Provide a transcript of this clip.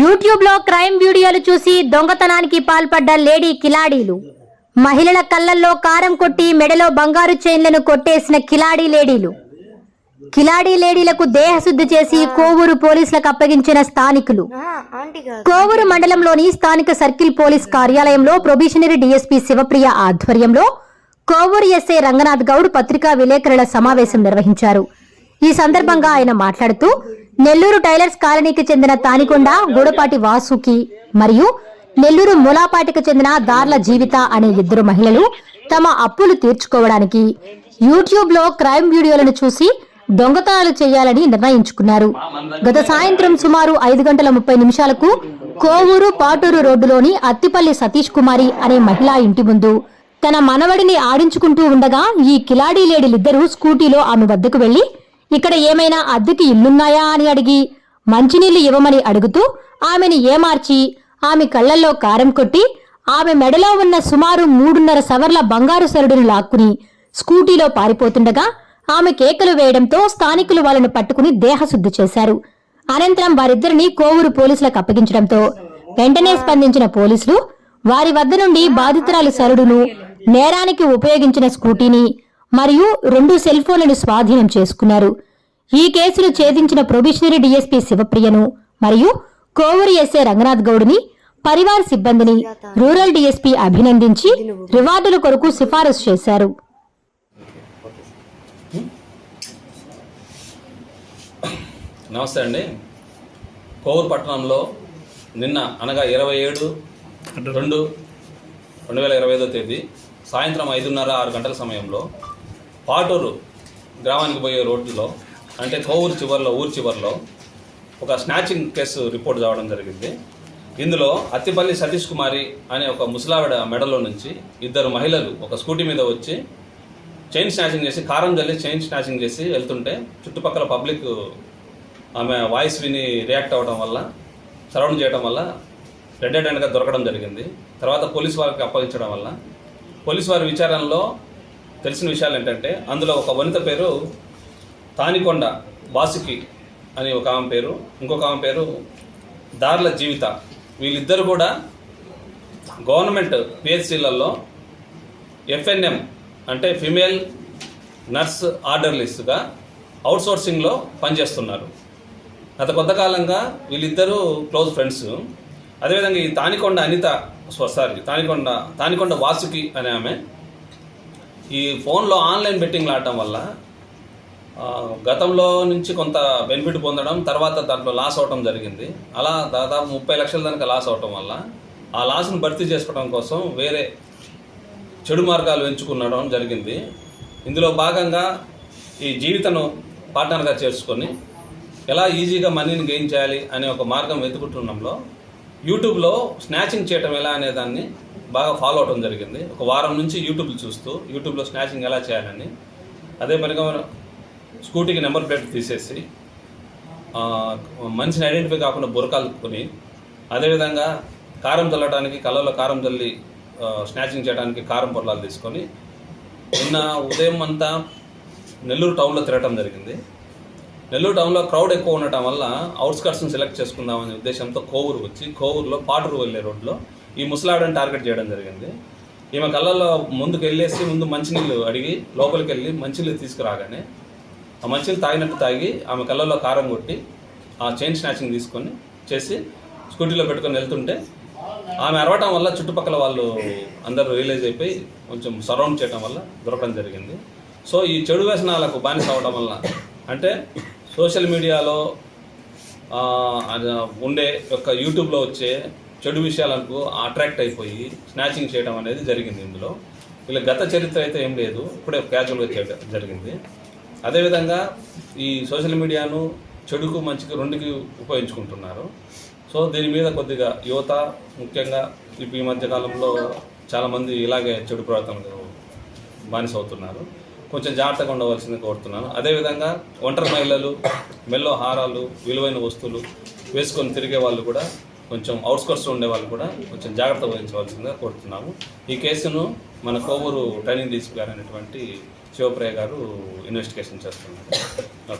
యూట్యూబ్లో క్రైమ్ వీడియోలు చూసి దొంగతనానికి పాల్పడ్డ లేడీ కిలాడీలు. మహిళల కళ్ళల్లో కారం కొట్టి మెడలో బంగారు చైన్లను కొట్టేసిన కిలాడీ లేడీలు. కిలాడీ లేడీలకు దేహశుద్ధి చేసి కోవూరు పోలీసులకు అప్పగించిన స్థానికులు. కోవూరు మండలంలోని స్థానిక సర్కిల్ పోలీస్ కార్యాలయంలో ప్రొబిషనరీ డీఎస్పీ శివప్రియ ఆధ్వర్యంలో కోవూరు ఎస్ఐ రంగనాథ్ గౌడ్ పత్రికా విలేకరుల సమావేశం నిర్వహించారు. ఈ సందర్భంగా ఆయన మాట్లాడుతూ నెల్లూరు టైలర్స్ కాలనీకి చెందిన తానికొండ గూడపాటి వాసుకి మరియు నెల్లూరు ములాపాటికి చెందిన దార్ల జీవిత అనే ఇద్దరు మహిళలు తమ అప్పులు తీర్చుకోవడానికి యూట్యూబ్లో క్రైమ్ వీడియోలను చూసి దొంగతనాలు చేయాలని నిర్ణయించుకున్నారు. గత సాయంత్రం సుమారు ఐదు గంటల ముప్పై నిమిషాలకు కోవూరు పాటూరు రోడ్డులోని అత్తిపల్లి సతీష్ కుమారి అనే మహిళా ఇంటి ముందు తన మనవడిని ఆడించుకుంటూ ఉండగా ఈ కిలాడీ లేడీలిద్దరూ స్కూటీలో ఆమె వద్దకు వెళ్ళి ఇక్కడ ఏమైనా అద్దెకి ఇల్లున్నాయా అని అడిగి మంచినీళ్ళు ఇవ్వమని అడుగుతూ ఆమెని ఏమార్చి ఆమె కళ్ళల్లో కారం కొట్టి ఆమె మెడలో ఉన్న సుమారు మూడున్నర సవర్ల బంగారు సరుడును లాక్కుని స్కూటీలో పారిపోతుండగా ఆమె కేకలు వేయడంతో స్థానికులు వాళ్ళను పట్టుకుని దేహశుద్ధి చేశారు. అనంతరం వారిద్దరిని కోవూరు పోలీసులకు అప్పగించడంతో వెంటనే స్పందించిన పోలీసులు వారి వద్ద నుండి బాధితురాలు సరుడును నేరానికి ఉపయోగించిన స్కూటీని మరియు రెండు సెల్ ఫోన్లను స్వాధీనం చేసుకున్నారు. ఈ కేసును ఛేదించిన ప్రొబిషనరీ డీఎస్పీ శివప్రియను మరియు కోవూరు ఎస్ఏ రంగనాథ్ గౌడ్ని పరివార్ సిబ్బందిని రూరల్ డీఎస్పీ అభినందించి రివార్డుల కొరకు సిఫారసు చేశారు. నమస్తే అండి. కోవూరు పట్టణంలో నిన్న అనగా ఇరవై ఏడు రెండు రెండు వేల ఇరవై ఐదో తేదీ సాయంత్రం ఐదున్నర ఆరు గంటల సమయంలో పాటూరు గ్రామానికి పోయే రోడ్డులో అంటే కోవూరు చివరిలో ఊరు చివరిలో ఒక స్నాచింగ్ కేసు రిపోర్ట్ రావడం జరిగింది. ఇందులో అత్తిపల్లి సతీష్ కుమారి అనే ఒక ముసలావిడ మెడలో నుంచి ఇద్దరు మహిళలు ఒక స్కూటీ మీద వచ్చి చైన్ స్నాచింగ్ చేసి కారం జల్లి చైన్ స్నాచింగ్ చేసి వెళ్తుంటే చుట్టుపక్కల పబ్లిక్ ఆమె వాయిస్ విని రియాక్ట్ అవ్వడం వల్ల సరౌండ్ చేయడం వల్ల రెడ్ హ్యాండ్గా దొరకడం జరిగింది. తర్వాత పోలీస్ వారికి అప్పగించడం వల్ల. పోలీస్ వారి విచారణలో తెలిసిన విషయాలు ఏంటంటే అందులో ఒక వనిత పేరు తానికొండ వాసుకి అని ఒక ఆమె పేరు. ఇంకొక ఆమె పేరు దార్ల జీవిత. వీళ్ళిద్దరు కూడా గవర్నమెంట్ పిహెచ్సిలలో ఎఫ్ఎన్ఎం అంటే ఫిమేల్ నర్స్ ఆర్డర్లిస్ట్గా అవుట్సోర్సింగ్లో పనిచేస్తున్నారు. గత కొంతకాలంగా వీళ్ళిద్దరూ క్లోజ్ ఫ్రెండ్స్. అదేవిధంగా ఈ తానికొండ అనిత సారీ తానికొండ తానికొండ వాసుకి అనే ఆమె ఈ ఫోన్లో ఆన్లైన్ బెట్టింగ్లు ఆడటం వల్ల గతంలో నుంచి కొంత బెనిఫిట్ పొందడం తర్వాత దాంట్లో లాస్ అవటం జరిగింది. అలా దాదాపు ముప్పై లక్షల దానికి లాస్ అవటం వల్ల ఆ లాస్ను భర్తీ చేసుకోవడం కోసం వేరే చెడు మార్గాలు ఎంచుకునడం జరిగింది. ఇందులో భాగంగా ఈ జీవితను పార్ట్నర్గా చేసుకొని ఎలా ఈజీగా మనీని గెయిన్ చేయాలి అనే ఒక మార్గం వెతుకుంటుండడంలో యూట్యూబ్లో స్నాచింగ్ చేయటం ఎలా అనే దాన్ని బాగా ఫాలో అవడం జరిగింది. ఒక వారం నుంచి యూట్యూబ్ చూస్తూ యూట్యూబ్లో స్నాచింగ్ ఎలా చేయాలని. అదే మరిగా మనం స్కూటీకి నెంబర్ ప్లేట్ తీసేసి మనిషిని ఐడెంటిఫై కాకుండా బురకాలు కొని అదేవిధంగా కారం చల్లడానికి కళ్ళలో కారం చల్లి స్నాచింగ్ చేయడానికి కారం పొరలాలు తీసుకొని నిన్న ఉదయం అంతా నెల్లూరు టౌన్లో తిరగటం జరిగింది. నెల్లూరు టౌన్లో క్రౌడ్ ఎక్కువ ఉండటం వల్ల అవుట్స్కట్స్ని సెలెక్ట్ చేసుకుందామనే ఉద్దేశంతో కోవూరు వచ్చి కోవూరులో పాటూరు వెళ్ళే రోడ్లో ఈ ముసలావిడని టార్గెట్ చేయడం జరిగింది. ఈమె కళ్ళల్లో ముందుకు వెళ్ళేసి ముందు మంచినీళ్ళు అడిగి లోపలికి వెళ్ళి మంచినీళ్ళు తీసుకురాగానే ఆ మంచినీళ్ళు తాగినట్టు తాగి ఆమె కళ్ళల్లో కారం కొట్టి ఆ చైన్ స్నాచింగ్ తీసుకొని చేసి స్కూటీలో పెట్టుకొని వెళ్తుంటే ఆమె అరవటం వల్ల చుట్టుపక్కల వాళ్ళు అందరూ రియలైజ్ అయిపోయి కొంచెం సరౌండ్ చేయడం వల్ల దొరకడం జరిగింది. సో ఈ చెడు వ్యసనాలకు బానిస అవడం వల్ల అంటే సోషల్ మీడియాలో ఉండే యొక్క యూట్యూబ్లో వచ్చే చెడు విషయాలకు అట్రాక్ట్ అయిపోయి స్నాచింగ్ చేయడం అనేది జరిగింది ఇందులో. ఇలా గత చరిత్ర అయితే ఏం లేదు ఇప్పుడే క్యాజువల్గా చేయడం జరిగింది. అదేవిధంగా ఈ సోషల్ మీడియాను చెడుకు మంచికి రెండుకి ఉపయోగించుకుంటున్నారు. సో దీని మీద కొద్దిగా యువత ముఖ్యంగా ఇప్పుడు ఈ మధ్య కాలంలో చాలామంది ఇలాగే చెడు ప్రవర్తనకు బానిస అవుతున్నారు కొంచెం జాగ్రత్తగా ఉండవలసింది కోరుతున్నాను. అదేవిధంగా ఒంటరి మహిళలు మెల్లో హారాలు విలువైన వస్తువులు వేసుకొని తిరిగే వాళ్ళు కూడా కొంచెం అవుట్స్కర్ట్స్ ఉండే వాళ్ళు కూడా కొంచెం జాగ్రత్త వహించవలసిందిగా కోరుతున్నాము. ఈ కేసును మన కోవూరు ట్రైనింగ్ డీసీ గారు శివప్రియ గారు ఇన్వెస్టిగేషన్ చేస్తున్నారు.